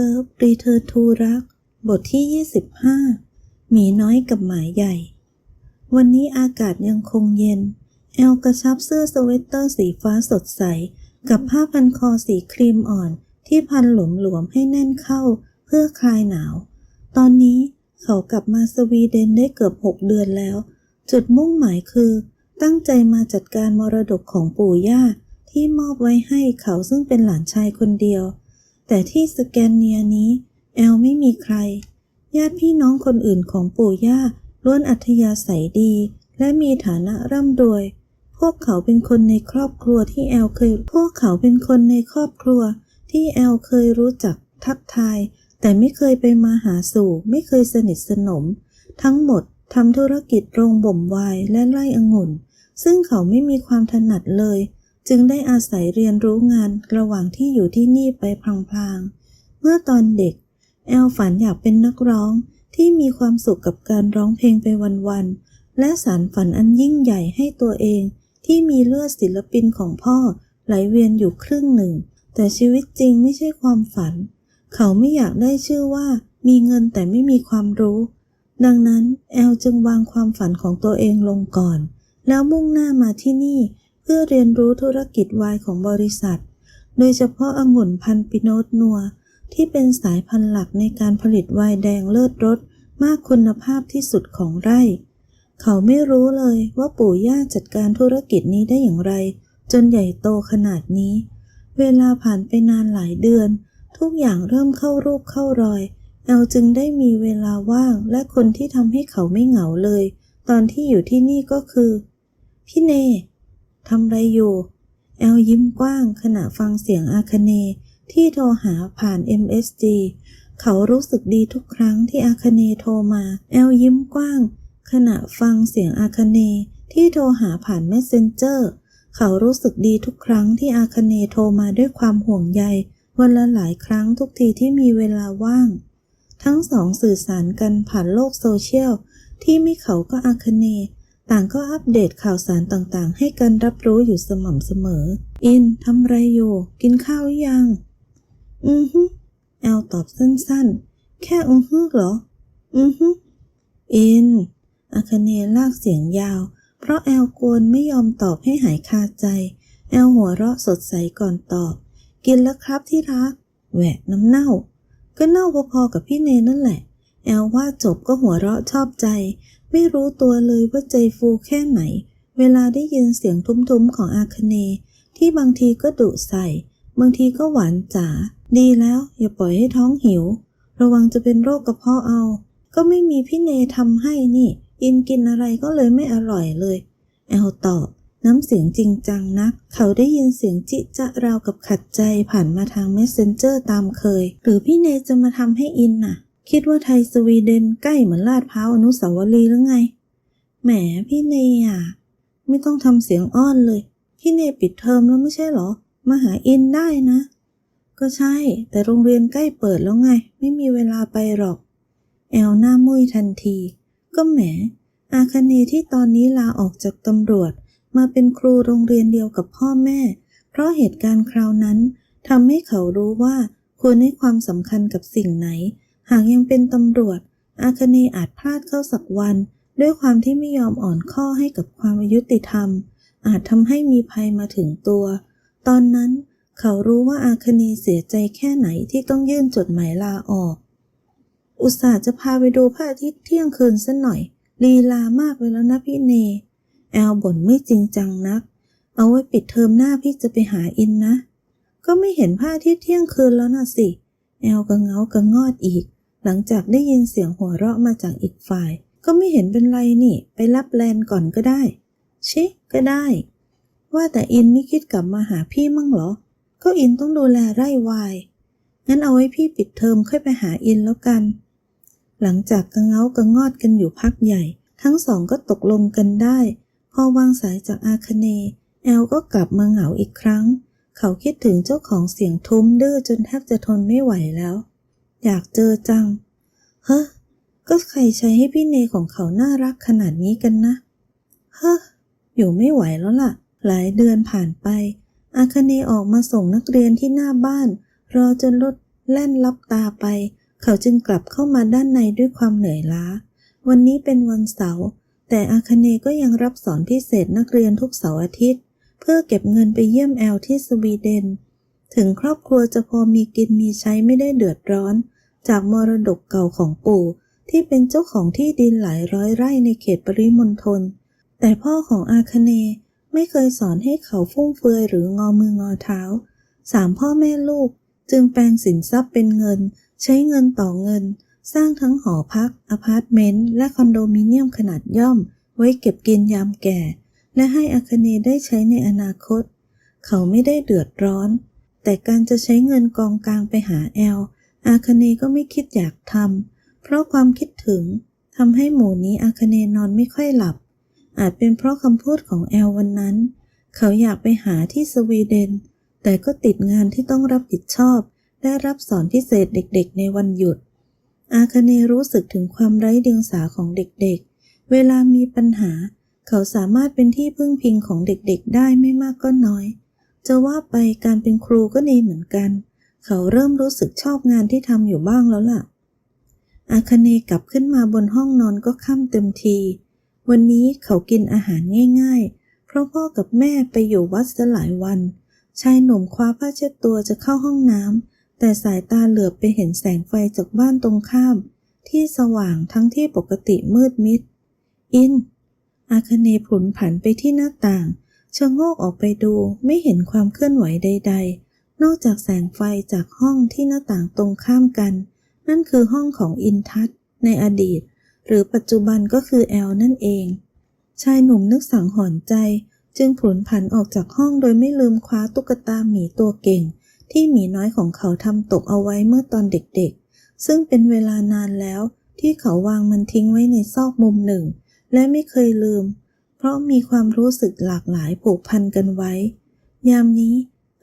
Love Return to รัก บทที่ 25 หมีน้อยกับหมาใหญ่ วันนี้อากาศยังคงเย็น แอลกระชับเสื้อสเวตเตอร์สีฟ้าสดใส กับผ้าพันคอสีครีมอ่อนที่พันหลวมๆให้แน่นเข้าเพื่อคลายหนาว ตอนนี้เขากลับมาสวีเดนได้เกือบ 6 เดือนแล้ว จุดมุ่งหมายคือ ตั้งใจมาจัดการมรดกของปู่ย่าที่มอบไว้ให้เขาซึ่งเป็นหลานชายคนเดียว แต่ที่สแกนเนียนี้ แอลไม่มีใคร ญาติพี่น้องคนอื่นของปู่ย่าล้วนอัธยาศัยดี และมีฐานะร่ำรวย พวกเขาเป็นคนในครอบครัวที่แอลเคย พวกเขาเป็นคนในครอบครัว ที่แอลเคยรู้จักทักทาย แต่ไม่เคยไปมาหาสู่ ไม่เคยสนิทสนม ทั้งหมดทำธุรกิจโรงบ่มไวน์และไร่องุ่น ซึ่งเขาไม่มีความถนัดเลย จึงได้อาศัยเรียนรู้งานระหว่างที่อยู่ที่นี่ไปพลางๆ เมื่อตอนเด็ก แอลฝันอยากเป็นนักร้องที่มีความสุขกับการร้องเพลงไปวันๆ และสารฝันอันยิ่งใหญ่ให้ตัวเองที่มีเลือดศิลปินของพ่อไหลเวียนอยู่ครึ่งหนึ่ง แต่ชีวิตจริงไม่ใช่ความฝัน เขาไม่อยากได้ชื่อว่ามีเงินแต่ไม่มีความรู้ ดังนั้นแอลจึงวางความฝันของตัวเองลงก่อน แล้วมุ่งหน้ามาที่นี่ เพื่อเรียนรู้ธุรกิจไวน์ของบริษัท โดยเฉพาะองุ่นพันธุ์ปิโนตนัว ที่เป็นสายพันธุ์หลักในการผลิตไวน์แดงเลิศรสมากคุณภาพที่สุดของไร่ เขาไม่รู้เลยว่าปู่ย่าจัดการธุรกิจนี้ได้อย่างไร จนใหญ่โตขนาดนี้ เวลาผ่านไปนานหลายเดือน ทุกอย่างเริ่มเข้ารูปเข้ารอยแอลจึงได้มีเวลาว่างและคนที่ทำให้เขาไม่เหงาเลย ตอนที่อยู่ที่นี่ก็คือ พี่เน ทำไรอยู่ แอลยิ้มกว้างขณะฟังเสียงอาคเนที่โทรหาผ่าน MSG เขารู้สึกดีทุกครั้งที่อาคเนโทรมา แอลยิ้มกว้าง ขณะฟังเสียงอาคเนที่โทรหาผ่าน Messenger เขารู้สึกดีทุกครั้งที่อาคเนโทรมาด้วยความห่วงใย วันละหลายครั้งทุกทีที่มีเวลาว่าง ทั้งสองสื่อสารกันผ่านโลกโซเชียลที่ไม่เขาก็อาคเน ต่างก็อัปเดตข่าวสารต่างๆ ให้กันรับรู้อยู่สม่ำเสมอ อินทำไรอยู่ กินข้าวยัง อือฮึแอลตอบสั้นๆ แค่อือฮึเหรอ อือฮึอิน อาคเนลากเสียงยาว เพราะแอลกวนไม่ยอมตอบให้หายคาใจ แอลหัวเราะสดใสก่อนตอบ กินแล้วครับที่รัก แหวะน้ำเน่า ก็เน่าพอๆกับพี่เนนั่นแหละ แอลว่าจบก็หัวเราะชอบใจ ไม่รู้ตัวเลยว่าใจฟูแค่ไหน เวลาได้ยินเสียงทุ้มๆของอาคเน ที่บางทีก็ดุใส่ บางทีก็หวานจ๋า ดีแล้วอย่าปล่อยให้ท้องหิว ระวังจะเป็นโรคกระเพาะเอา ก็ไม่มีพี่เนทำให้นี่ อินกินอะไรก็เลยไม่อร่อยเลย แอลตอบน้ำเสียงจริงจังนัก เขาได้ยินเสียงจิจะราวกับขัดใจผ่านมาทาง messenger ตามเคย หรือพี่เนจะมาทำให้อินน่ะ คิดว่าไทยสวีเดนใกล้เหมือนลาดพร้าวอนุสาวรีย์หรือไง แหมพี่เนยอะ ไม่ต้องทำเสียงอ้อนเลย พี่เนยปิดเทอมแล้วไม่ใช่เหรอ มาหาอินได้นะ ก็ใช่ แต่โรงเรียนใกล้เปิดแล้วไง ไม่มีเวลาไปหรอก แอลหน้ามุ้ยทันที ก็แหม อาคเนที่ตอนนี้ลาออกจากตำรวจ มาเป็นครูโรงเรียนเดียวกับพ่อแม่ เพราะเหตุการณ์คราวนั้นทำให้เขารู้ว่าควรให้ความสำคัญกับสิ่งไหน หากยังเป็นตำรวจ อาคเนอาจพลาดเข้าสักวัน ด้วยความที่ไม่ยอมอ่อนข้อให้กับความอายุติธรรม อาจทำให้มีภัยมาถึงตัว ตอนนั้นเขารู้ว่าอาคเนเสียใจแค่ไหนที่ต้องยื่นจดหมายลาออก อุตส่าห์จะพาไปดูพระอาทิตย์เที่ยงคืนสัหน่อย ลีลามากเลยแล้วนะพี่เน แอลบ่นไม่จริงจังนัก เอาไว้ปิดเทอมหน้าพี่จะไปหาอินนะ ก็ไม่เห็นพระอาทิตย์เที่ยงคืนแล้วน่ะสิ แอลก็เงาก็งอดอีก หลังจากได้ยินเสียงหัวเราะมาจากอีกฝ่าย ก็ไม่เห็นเป็นไรนี่ ไปรับแลนก่อนก็ได้ ชิก็ได้ ว่าแต่อินไม่คิดกลับมาหาพี่มั่งเหรอ ก็อินต้องดูแลไร่วาย งั้นเอาไว้พี่ปิดเทอมค่อยไปหาอินแล้วกัน หลังจากกระเงากระงอดกันอยู่พักใหญ่ ทั้งสองก็ตกลงกันได้ พอวางสายจากอาคเนแอลก็กลับมาเหงาอีกครั้ง เขาคิดถึงเจ้าของเสียงทุ้มดื้อจนแทบจะทนไม่ไหวแล้ว อยากเจอจัง เฮ้อ ก็ใครใช้ให้พี่เนของเขาน่ารักขนาดนี้กันนะ เฮ้อ อยู่ไม่ไหวแล้วล่ะ หลายเดือนผ่านไป อาคเนออกมาส่งนักเรียนที่หน้าบ้าน รอจนรถแล่นลับตาไป เขาจึงกลับเข้ามาด้านในด้วยความเหนื่อยล้า วันนี้เป็นวันเสาร์แต่อาคเนก็ยังรับสอนพิเศษนักเรียนทุกเสาร์อาทิตย์ เพื่อเก็บเงินไปเยี่ยมแอลที่สวีเดน ถึงครอบครัวจะพอมีกินมีใช้ไม่ได้เดือดร้อน จากมรดกเก่าของปู่ที่เป็นเจ้าของที่ดินหลายร้อยไร่ในเขตปริมณฑล แต่พ่อของอาคเนไม่เคยสอนให้เขาฟุ่มเฟือยหรืองอมืองอเท้า สามพ่อแม่ลูกจึงแปลงสินทรัพย์เป็นเงิน ใช้เงินต่อเงิน สร้างทั้งหอพักอพาร์ตเมนต์และคอนโดมิเนียมขนาดย่อม ไว้เก็บกินยามแก่ และให้อาคเนได้ใช้ในอนาคต เขาไม่ได้เดือดร้อน แต่การจะใช้เงินกองกลางไปหาแอล อาคเนก็ไม่คิดอยากทำ เพราะความคิดถึงทำให้หมู่นี้อาคเนนอนไม่ค่อยหลับ อาจเป็นเพราะคำพูดของแอลวันนั้น เขาอยากไปหาที่สวีเดน แต่ก็ติดงานที่ต้องรับผิดชอบ ได้รับสอนพิเศษเด็กๆ ในวันหยุด อาคเนรู้สึกถึงความไร้เดียงสาของเด็กๆ เวลามีปัญหา เขาสามารถเป็นที่พึ่งพิงของเด็กๆ ได้ไม่มากก็น้อย จะว่าไปการเป็นครูก็ดีเหมือนกัน เขาเริ่มรู้สึกชอบงานที่ทำอยู่บ้างแล้วล่ะ อาคเนกลับขึ้นมาบนห้องนอนก็ค่ำเต็มที วันนี้เขากินอาหารง่าย ๆ เพราะพ่อกับแม่ไปอยู่วัดหลายวัน ชายหนุ่มคว้าผ้าเช็ดตัวจะเข้าห้องน้ำแต่สายตาเหลือบไปเห็นแสงไฟจากบ้านตรงข้าม ที่สว่างทั้งที่ปกติมืดมิด อิน อาคเนผุนผันไปที่หน้าต่าง ชะโงกออกไปดูไม่เห็นความเคลื่อนไหวใด ๆ นอกจากแสงไฟจากห้องที่หน้าต่างตรงข้ามกัน นั่นคือห้องของอินทัศในอดีต หรือปัจจุบันก็คือแอลนั่นเอง ชายหนุ่มนึกสังหรณ์ใจ จึงผุนผันออกจากห้องโดยไม่ลืมคว้าตุ๊กตาหมีตัวเก่ง ที่หมีน้อยของเขาทำตกเอาไว้เมื่อตอนเด็กๆ ซึ่งเป็นเวลานานแล้วที่เขาวางมันทิ้งไว้ในซอกมุมหนึ่ง และไม่เคยลืม ราะมีความรู้สึกหลากหลายผูกพันกันไว้ ยามนี้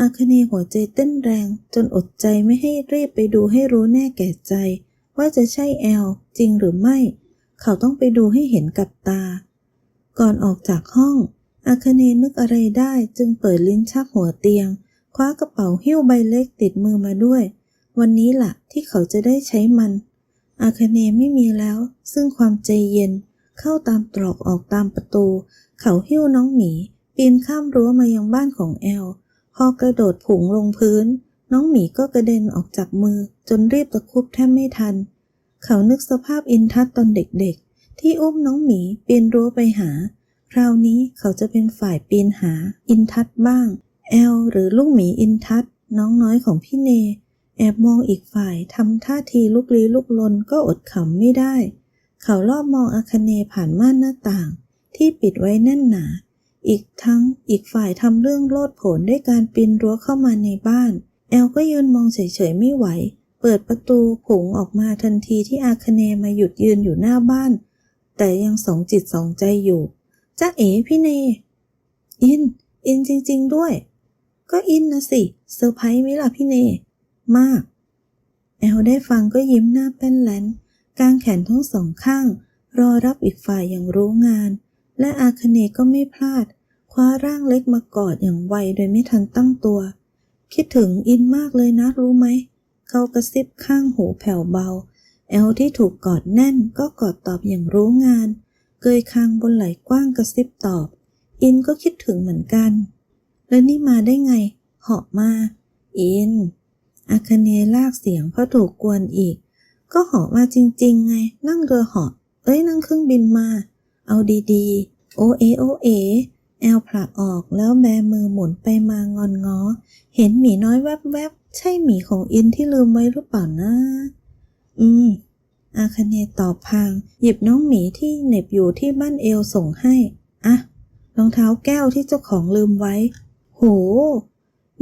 อาคเนหัวใจเต้นแรงจนอดใจไม่ให้รีบไปดูให้รู้แน่แก่ใจ ว่าจะใช่แอลจริงหรือไม่ เขาต้องไปดูให้เห็นกับตา ก่อนออกจากห้อง อาคเนนึกอะไรได้จึงเปิดลิ้นชักหัวเตียง คว้ากระเป๋าหิ้วใบเล็กติดมือมาด้วย วันนี้ล่ะที่เขาจะได้ใช้มัน อาคเนไม่มีแล้ว ซึ่งความใจเย็น เข้าตามตรอกออกตามประตู เขาหิ้วน้องหมี ปีนข้ามรั้วมายังบ้านของแอล พอกระโดดผุงลงพื้น น้องหมีก็กระเด็นออกจากมือ จนรีบตะคุบแทบไม่ทัน เขานึกสภาพอินทัศตอนเด็กๆ ที่อุ้มน้องหมีปีนรั้วไปหา คราวนี้เขาจะเป็นฝ่ายปีนหา อินทัศบ้าง แอลหรือลูกหมีอินทัศน์น้องน้อยของพี่เน แอบมองอีกฝ่ายทำท่าทีลุกลี้ลุกลนก็อดขำไม่ได้ เขารอบมองอาคเนผ่านม่านหน้าต่าง ที่ปิดไว้แน่นหนา อีกทั้งอีกฝ่ายทำเรื่องโลดโผนด้วยการปีนรั้วเข้ามาในบ้าน แอลก็ยืนมองเฉยๆไม่ไหว เปิดประตูผงออกมาทันทีที่อาคเนมาหยุดยืนอยู่หน้าบ้าน แต่ยังสองจิตสองใจอยู่จ้าเอ๋พี่เน อิน อินจริง ๆ ด้วย ก็อินนะสิเซอร์ไพรส์ไหมล่ะพี่เน มาก แอลได้ฟังก็ยิ้มหน้าแป้นแลน กางแขนทั้งสองข้าง รอรับอีกฝ่ายอย่างรู้งาน และอาคเนก็ไม่พลาด คว้าร่างเล็กมากอดอย่างไวโดยไม่ทันตั้งตัว คิดถึงอินมากเลยนะรู้ไหม เขากระซิบข้างหูแผ่วเบา แอลที่ถูกกอดแน่นก็กอดตอบอย่างรู้งาน เกยคางบนไหล่กว้างกระซิบตอบ อินก็คิดถึงเหมือนกัน แล้วนี่มาได้ไง เหาะมา อินอาคเนลากเสียงเพราะถูกกวนอีก ก็เหาะมาจริง ๆ ไง นั่งเรือเหาะ เอ้ยนั่งเครื่องบินมา เอาดีๆ โอเอโอเอ แอลผละออกแล้วแบมือหมุนไปมางอนง้อ เห็นหมีน้อยแวบๆ ใช่หมีของอินที่ลืมไว้หรือเปล่านะ อืม อาคเนตอบพาง หยิบน้องหมีที่เหน็บอยู่ที่บ้านเอลส่งให้ อะ รองเท้าแก้วที่เจ้าของลืมไว้ โห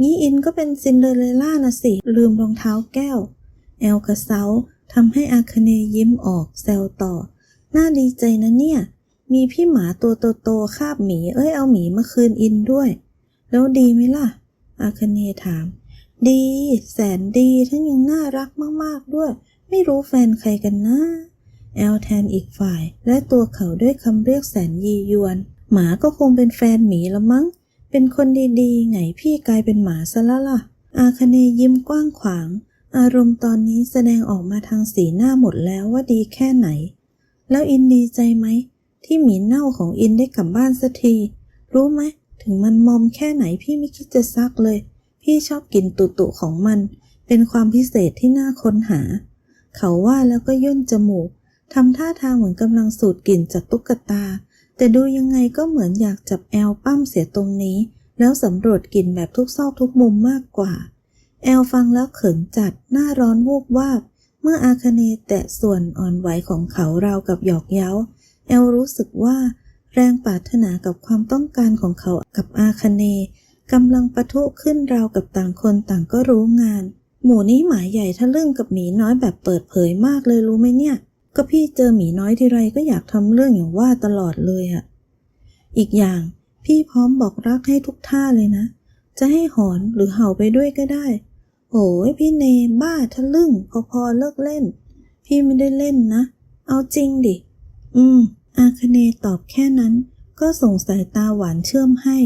งี้อินก็เป็นซินเดอเรลล่านะสิ ลืมรองเท้าแก้ว แอลกระเซา ทำให้อาคเนยิ้มออกแซวต่อ น่าดีใจนะเนี่ย มีพี่หมาตัวโตๆคาบหมี เอ้ยเอาหมีมาคืนอินด้วย แล้วดีไหมล่ะ อาคเนถาม ดี แสนดีทั้งยังน่ารักมากๆด้วย ไม่รู้แฟนใครกันนะ แอลแทนอีกฝ่าย และตัวเขาด้วยคำเรียกแสนยียวน หมาก็คงเป็นแฟนหมีละมั้ง เป็นคนดีๆ ไงพี่กลายเป็นหมาซะล้วล่ะ อาคเนยิ้มกว้างขวาง อารมณ์ตอนนี้แสดงออกมาทางสีหน้าหมดแล้วว่าดีแค่ไหน แล้วอินดีใจไหม ที่หมีเน่าของอินได้กลับบ้านสักที รู้ไหม ถึงมันมอมแค่ไหนพี่ไม่คิดจะซักเลย พี่ชอบกินตุตุของมัน เป็นความพิเศษที่น่าค้นหา เขาว่าแล้วก็ย่นจมูกทำท่าทางเหมือนกำลังสูดกลิ่นจากตุ๊กตา แต่ดูยังไงก็เหมือนอยากจับแอลปั้มเสียตรงนี้ แล้วสำรวจกลิ่นแบบทุกซอกทุกมุมมากกว่า แอลฟังแล้วเขินจัดหน้าร้อนวูบวาบ เมื่ออาคเนแตะส่วนอ่อนไหวของเขาราวกับหยอกเย้า แอลรู้สึกว่า แรงปรารถนากับความต้องการของเขากับอาคเนกำลังปะทุขึ้นราวกับต่างคนต่างก็รู้งาน หมูนี้หมาใหญ่ทะลึ่งกับหมีน้อยแบบเปิดเผยมากเลยรู้ไหมเนี่ย ก็พี่เจอหมีน้อยทีไรก็อยากทำเรื่องอย่างว่าตลอดเลยอะอีกอย่างพี่พร้อมบอกรักให้ทุกท่าเลยนะ จะให้หอนหรือเห่าไปด้วยก็ได้ โอ้ยพี่เนบ้าทะลึ่ง พอพอเลิกเล่น พี่ไม่ได้เล่นนะ เอาจริงดิ อืม อาคเนย์ตอบแค่นั้น ก็ส่งสายตาหวานเชื่อมให้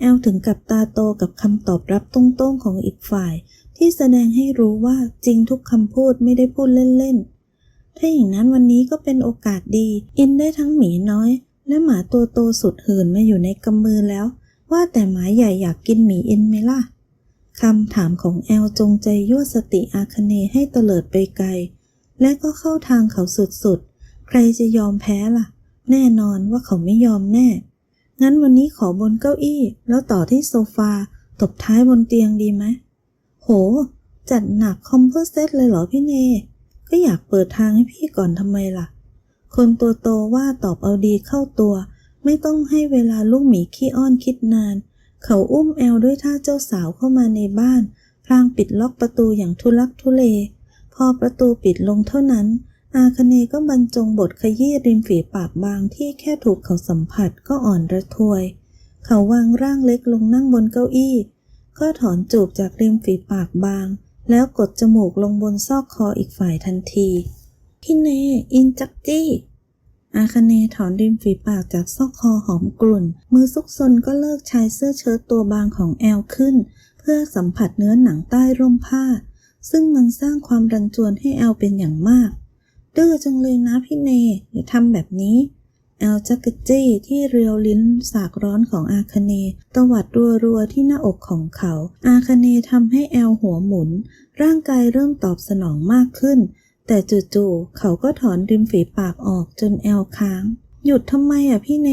แอลถึงกับตาโตกับคำตอบรับตรงๆของอีกฝ่าย ที่แสดงให้รู้ว่าจริงทุกคำพูดไม่ได้พูดเล่นๆ ถ้าอย่างนั้นวันนี้ก็เป็นโอกาสดี อินได้ทั้งหมีน้อย และหมาตัวโตสุดหื่นมาอยู่ในกำมือแล้ว ว่าแต่หมาใหญ่อยากกินหมีอินไหมล่ะ คำถามของแอลจงใจยั่วสติอาคเนให้เตลิดไปไกล และก็เข้าทางเขาสุดๆ ใครจะยอมแพ้ล่ะ แน่นอนว่าเขาไม่ยอมแน่ งั้นวันนี้ขอบนเก้าอี้ แล้วต่อที่โซฟา ตบท้ายบนเตียงดีไหม โห จัดหนักคอมเพอร์เซตเลยเหรอพี่เน ก็อยากเปิดทางให้พี่ก่อนทำไมล่ะ คนตัวโตว่าตอบเอาดีเข้าตัว ไม่ต้องให้เวลาลูกหมีขี้อ้อนคิดนาน เขาอุ้มแอลด้วยท่าเจ้าสาวเข้ามาในบ้าน พลางปิดล็อกประตูอย่างทุลักทุเล พอประตูปิดลงเท่านั้น อาคเนก็บรรจงบทขยี้ริมฝีปากบางที่แค่ถูกเขาสัมผัสก็อ่อนระทวย เขาวางร่างเล็กลงนั่งบนเก้าอี้ ก็ถอนจูบจากริมฝีปากบาง แล้วกดจมูกลงบนซอกคออีกฝ่ายทันทีพี่เนอินจักจี้ อาคเนถอนริมฝีปากจากซอกคอหอมกลุ่น มือซุกซนก็เลิกชายเสื้อเชิ้ตตัวบางของแอลขึ้น เพื่อสัมผัสเนื้อหนังใต้ร่มผ้า ซึ่งมันสร้างความรันจวนให้แอลเป็นอย่างมากดื้อจังเลยนะพี่เนอย่าทำแบบนี้ แอลจักกจี้ที่เรียวลิ้นสากร้อนของอาคเนตวัดรัวๆที่หน้าอกของเขา อาคเนทำให้แอลหัวหมุน ร่างกายเริ่มตอบสนองมากขึ้น แต่จู่ๆเขาก็ถอนริมฝีปากออกจนแอลค้าง หยุดทำไมอะพี่เน